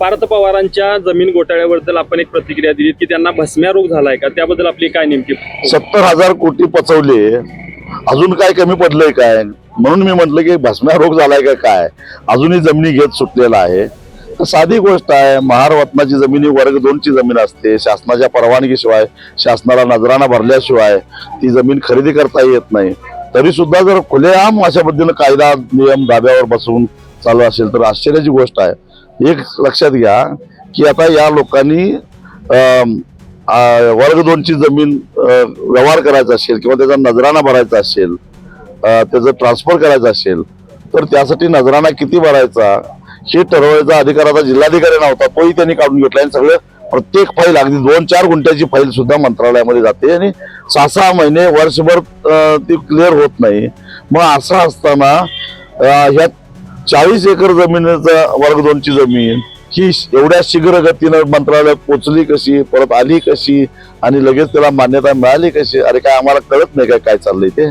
पार्थ पवारांच्या जमीन घोटाळ्याबद्दल आपण एक प्रतिक्रिया दिली की त्यांना भस्म्या रोग झालाय का? त्याबद्दल आपली काय नेमकी सत्तर हजार कोटी पचवले. अजून काय कमी पडलंय काय? म्हणून मी म्हटलं की भस्म्या रोग झालाय का काय? अजूनही जमिनी घेत सुटलेला आहे. तर साधी गोष्ट आहे महारत्नाची जमीन ही वर्ग दोनची जमीन असते. शासनाच्या परवानगीशिवाय शासनाला नजराना भरल्याशिवाय ती जमीन खरेदी करता येत नाही. तरी सुद्धा जर खुलेआम अशा पद्धतीनं कायदा नियम धाब्यावर बसवून चालू असेल तर आश्चर्याची गोष्ट आहे. एक लक्षात घ्या की आता या लोकांनी वर्ग दोनची जमीन व्यवहार करायचा असेल किंवा त्याचा नजराणा भरायचा असेल त्याचं ट्रान्सफर करायचं असेल तर त्यासाठी नजराणा किती भरायचा? हे ठरवायचा अधिकार आता जिल्हाधिकारी नव्हता तोही त्यांनी काढून घेतला आणि सगळं प्रत्येक फाईल अगदी दोन चार गुंठ्याची फाईल सुद्धा मंत्रालयामध्ये जाते आणि सहा सहा महिने वर्षभर ती क्लिअर होत नाही. मग असं असताना ह्या चाळीस एकर जमिनीचा वर्ग दोनची जमीन ही एवढ्या शीघ्र गतीनं मंत्रालयात पोचली कशी परत आली कशी आणि लगेच त्याला मान्यता मिळाली कशी? अरे काय आम्हाला कळत नाही काय काय चाललंय ते?